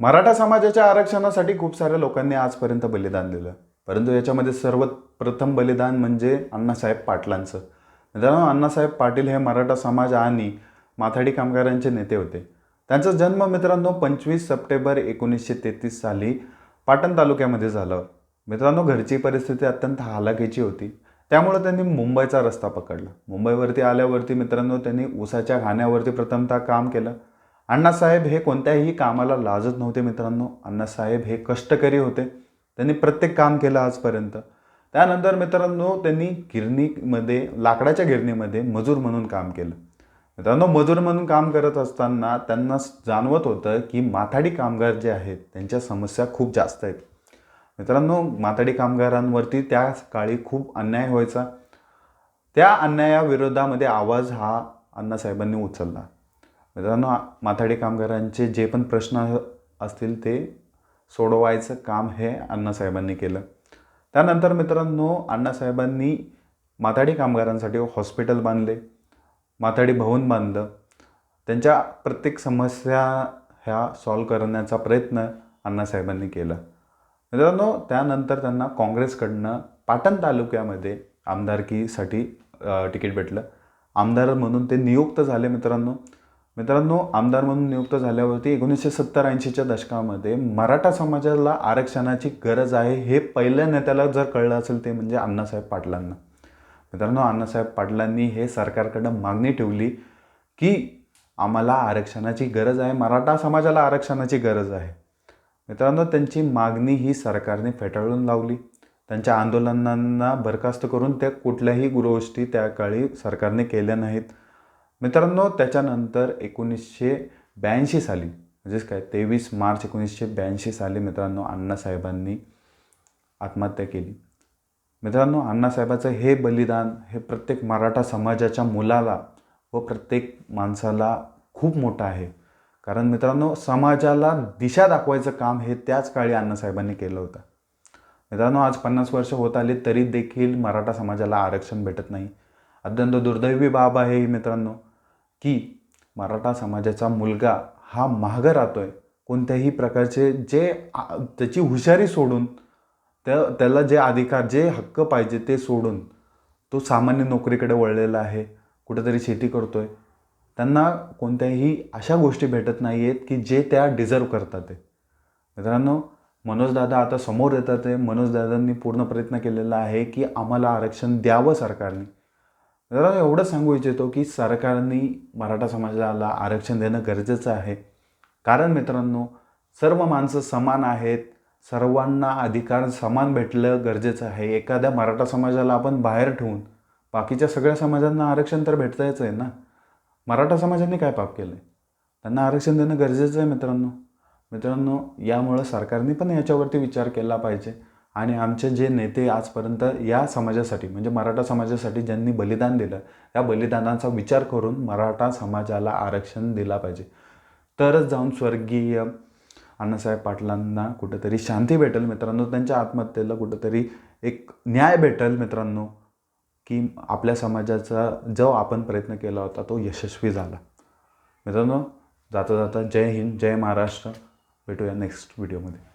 मराठा समाजाच्या आरक्षणासाठी खूप साऱ्या लोकांनी आजपर्यंत बलिदान दिलं. परंतु याच्यामध्ये सर्वात प्रथम बलिदान म्हणजे अण्णासाहेब पाटलांचं. मित्रांनो अण्णासाहेब पाटील हे मराठा समाज आणि माथाडी कामगारांचे नेते होते. त्यांचा जन्म मित्रांनो पंचवीस सप्टेंबर एकोणीसशे तेहतीस साली पाटण तालुक्यामध्ये झाला. मित्रांनो घरची परिस्थिती अत्यंत हालाकीची होती. त्यामुळे त्यांनी मुंबईचा रस्ता पकडला. मुंबईवरती आल्यावरती मित्रांनो त्यांनी उसाच्या घाण्यावरती प्रथमतः काम केलं. अण्णासाहेब हे कोणत्याही कामाला लाजत नव्हते मित्रांनो. अण्णासाहेब हे कष्टकरी होते. त्यांनी प्रत्येक काम केलं आजपर्यंत. त्यानंतर मित्रांनो त्यांनी गिरणीमध्ये लाकडाच्या गिरणीमध्ये मजूर म्हणून काम केलं. मित्रांनो मजूर म्हणून काम करत असताना त्यांना जाणवत होतं की माथाडी कामगार जे आहेत त्यांच्या समस्या खूप जास्त आहेत. मित्रांनो माथाडी कामगारांवरती त्या काळी खूप अन्याय व्हायचा. त्या अन्यायाविरोधामध्ये आवाज हा अण्णासाहेबांनी उचलला. मित्रांनो माथाडी कामगारांचे जे पण प्रश्न असतील ते सोडवायचं काम हे अण्णासाहेबांनी केलं. त्यानंतर मित्रांनो अण्णासाहेबांनी माथाडी कामगारांसाठी हॉस्पिटल बांधले माथाडी भवन बांधलं. त्यांच्या प्रत्येक समस्या ह्या सॉल्व करण्याचा प्रयत्न अण्णासाहेबांनी केला. मित्रांनो त्यानंतर त्यांना काँग्रेसकडनं पाटण तालुक्यामध्ये आमदारकीसाठी तिकीट भेटलं. आमदार म्हणून ते नियुक्त झाले मित्रांनो. मित्रांनो आमदार म्हणून नियुक्त झाल्यावरती एकोणीसशे सत्तर ऐंशीच्या दशकामध्ये मराठा समाजाला आरक्षणाची गरज आहे हे पहिल्या नेत्याला जर कळलं असेल ते म्हणजे अण्णासाहेब पाटलांना. मित्रांनो अण्णासाहेब पाटलांनी हे सरकारकडं मागणी ठेवली की आम्हाला आरक्षणाची गरज आहे मराठा समाजाला आरक्षणाची गरज आहे. मित्रांनो त्यांची मागणी ही सरकारने फेटाळून लावली. त्यांच्या आंदोलनांना बरखास्त करून त्या कुठल्याही गोष्टी त्या काळी सरकारने केल्या नाहीत. मित्रांनो त्याच्यानंतर एकोणीसशे ब्याऐंशी साली म्हणजेच काय तेवीस मार्च एकोणीसशे ब्याऐंशी साली मित्रांनो अण्णासाहेबांनी आत्महत्या केली. मित्रांनो अण्णासाहेबाचं हे बलिदान हे प्रत्येक मराठा समाजाच्या मुलाला व प्रत्येक माणसाला खूप मोठं आहे. कारण मित्रांनो समाजाला दिशा दाखवायचं काम हे त्याच काळी अण्णासाहेबांनी केलं होतं. मित्रांनो आज पन्नास वर्ष होत आली तरी देखील मराठा समाजाला आरक्षण भेटत नाही. अत्यंत दुर्दैवी बाब आहे ही मित्रांनो. की मराठा समाजाचा मुलगा हा मागं आहे कोणत्याही प्रकारचे जे आ- त्याची हुशारी सोडून त्या त्याला जे अधिकार जे हक्क पाहिजे ते सोडून तो सामान्य नोकरीकडे वळलेला आहे कुठेतरी शेती करतो आहे त्यांना कोणत्याही अशा गोष्टी भेटत नाही आहेत की जे त्या डिझर्व करतात ते. मित्रांनो मनोजदादा आता समोर येतात आहे मनोजदादांनी पूर्ण प्रयत्न केलेला आहे की आम्हाला आरक्षण द्यावं सरकारने. जरा एवढं सांगू इच्छितो की सरकारने मराठा समाजाला आरक्षण देणं गरजेचं आहे. कारण मित्रांनो सर्व माणसं समान आहेत सर्वांना अधिकार समान भेटलं गरजेचं आहे. एखाद्या मराठा समाजाला आपण बाहेर ठेवून बाकीच्या सगळ्या समाजांना आरक्षण तर भेटतायच आहे ना? मराठा समाजाने काय पाप केलं आहे त्यांना आरक्षण देणं गरजेचं आहे मित्रांनो. मित्रांनो यामुळं सरकारने पण याच्यावरती विचार केला पाहिजे. आणि आमचे जे नेते आजपर्यंत या समाजासाठी म्हणजे मराठा समाजासाठी ज्यांनी बलिदान दिलं या बलिदानाचा विचार करून मराठा समाजाला आरक्षण दिला पाहिजे. तरच जाऊन स्वर्गीय अण्णासाहेब पाटलांना कुठंतरी शांती भेटेल मित्रांनो. त्यांच्या आत्महत्येला कुठंतरी एक न्याय भेटेल मित्रांनो की आपल्या समाजाचा जो आपण प्रयत्न केला होता तो यशस्वी झाला. मित्रांनो जाता जाता जय हिंद जय महाराष्ट्र. भेटूया नेक्स्ट व्हिडिओमध्ये